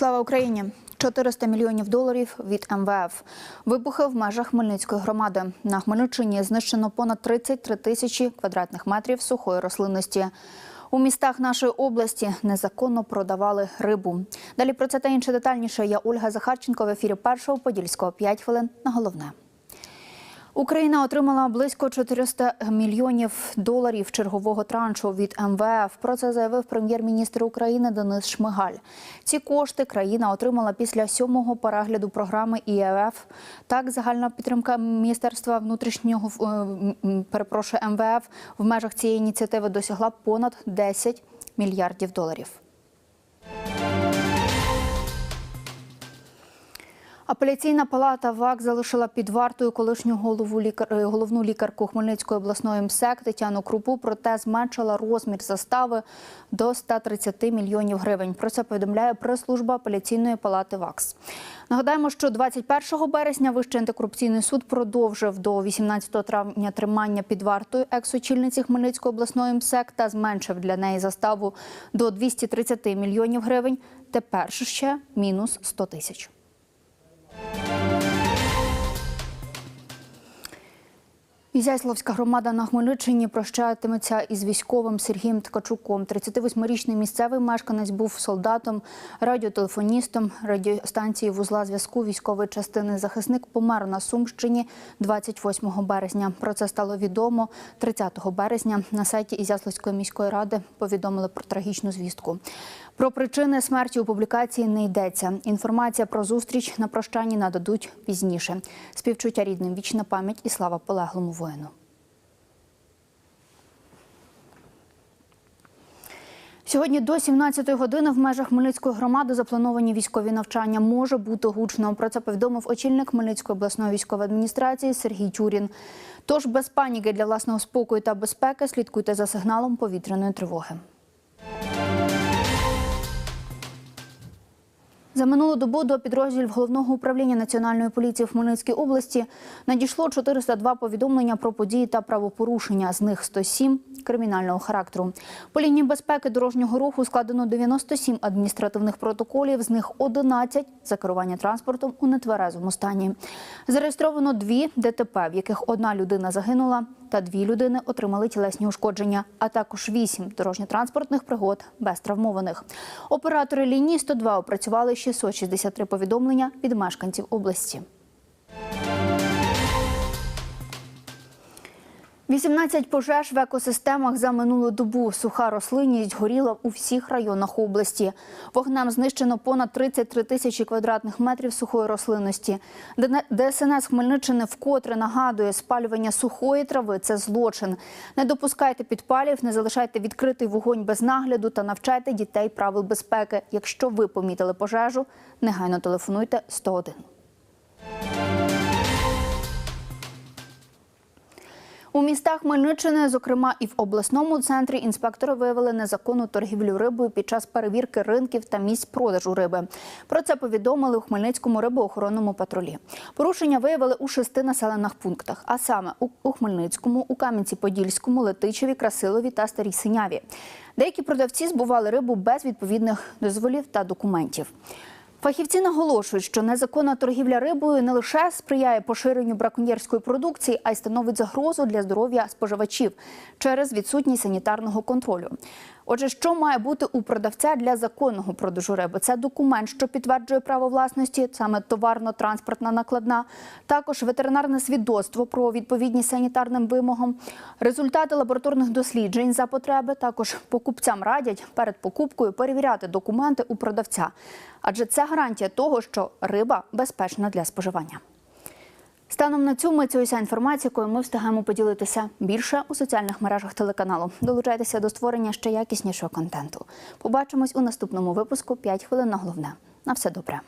Слава Україні! 400 мільйонів доларів від МВФ. Вибухи в межах Хмельницької громади. На Хмельниччині знищено понад 33 тисячі квадратних метрів сухої рослинності. У містах нашої області незаконно продавали рибу. Далі про це та інше детальніше. Я Ольга Захарченко в ефірі першого подільського 5 хвилин на головне. Україна отримала близько 400 мільйонів доларів чергового траншу від МВФ. Про це заявив прем'єр-міністр України Денис Шмигаль. Ці кошти країна отримала після сьомого перегляду програми ІФ. Так, загальна підтримка Міністерства внутрішнього е, перепрошую МВФ в межах цієї ініціативи досягла понад 10 мільярдів доларів. Апеляційна палата ВАК залишила під вартою колишню голову лікар... е, головну лікарку Хмельницької обласної МСЕК Тетяну Крупу, проте зменшила розмір застави до 130 мільйонів гривень. Про це повідомляє прес-служба апеляційної палати ВАКС. Нагадаємо, що 21 березня Вищий антикорупційний суд продовжив до 18 травня тримання під вартою екс-очільниці Хмельницької обласної МСЕК та зменшив для неї заставу до 230 мільйонів гривень. Тепер ще мінус 100 тисяч. Ізяславська громада на Хмельниччині прощатиметься із військовим Сергієм Ткачуком. 38-річний місцевий мешканець був солдатом, радіотелефоністом радіостанції вузла зв'язку військової частини. Захисник помер на Сумщині 28 березня. Про це стало відомо 30 березня. На сайті Ізяславської міської ради повідомили про трагічну звістку. Про причини смерті у публікації не йдеться. Інформація про зустріч на прощанні нададуть пізніше. Співчуття рідним, вічна пам'ять і слава полеглому воїну. Сьогодні до 17-ї години в межах Хмельницької громади заплановані військові навчання. Може бути гучно. Про це повідомив очільник Хмельницької обласної військової адміністрації Сергій Тюрін. Тож без паніки для власного спокою та безпеки слідкуйте за сигналом повітряної тривоги. За минулу добу до підрозділів головного управління національної поліції в Хмельницькій області надійшло 402 повідомлення про події та правопорушення. З них 107 кримінального характеру. По лінії безпеки дорожнього руху складено 97 адміністративних протоколів. З них 11 за керування транспортом у нетверезому стані. Зареєстровано дві ДТП, в яких одна людина загинула, та дві людини отримали тілесні ушкодження, а також вісім дорожньо-транспортних пригод без травмованих. Оператори лінії 102 опрацювали 663 повідомлення від мешканців області. 18 пожеж в екосистемах за минулу добу. Суха рослинність горіла у всіх районах області. Вогнем знищено понад 33 тисячі квадратних метрів сухої рослинності. ДСНС Хмельниччини вкотре нагадує, спалювання сухої трави це злочин. Не допускайте підпалів, не залишайте відкритий вогонь без нагляду та навчайте дітей правил безпеки. Якщо ви помітили пожежу, негайно телефонуйте 101. У містах Хмельниччини, зокрема і в обласному центрі, інспектори виявили незаконну торгівлю рибою під час перевірки ринків та місць продажу риби. Про це повідомили у Хмельницькому рибоохоронному патрулі. Порушення виявили у шести населених пунктах, а саме у, Хмельницькому, у Кам'янці-Подільському, Летичеві, Красилові та Старій Синяві. Деякі продавці збували рибу без відповідних дозволів та документів. Фахівці наголошують, що незаконна торгівля рибою не лише сприяє поширенню браконьєрської продукції, а й становить загрозу для здоров'я споживачів через відсутність санітарного контролю. Отже, що має бути у продавця для законного продажу риби? Це документ, що підтверджує право власності, саме товарно-транспортна накладна, також ветеринарне свідоцтво про відповідність санітарним вимогам, результати лабораторних досліджень за потреби. Також покупцям радять перед покупкою перевіряти документи у продавця, адже це гарантія того, що риба безпечна для споживання. Станом на цю мить інформація, якою ми встигаємо поділитися більше у соціальних мережах телеканалу. Долучайтеся до створення ще якіснішого контенту. Побачимось у наступному випуску «5 хвилин на головне. На все добре.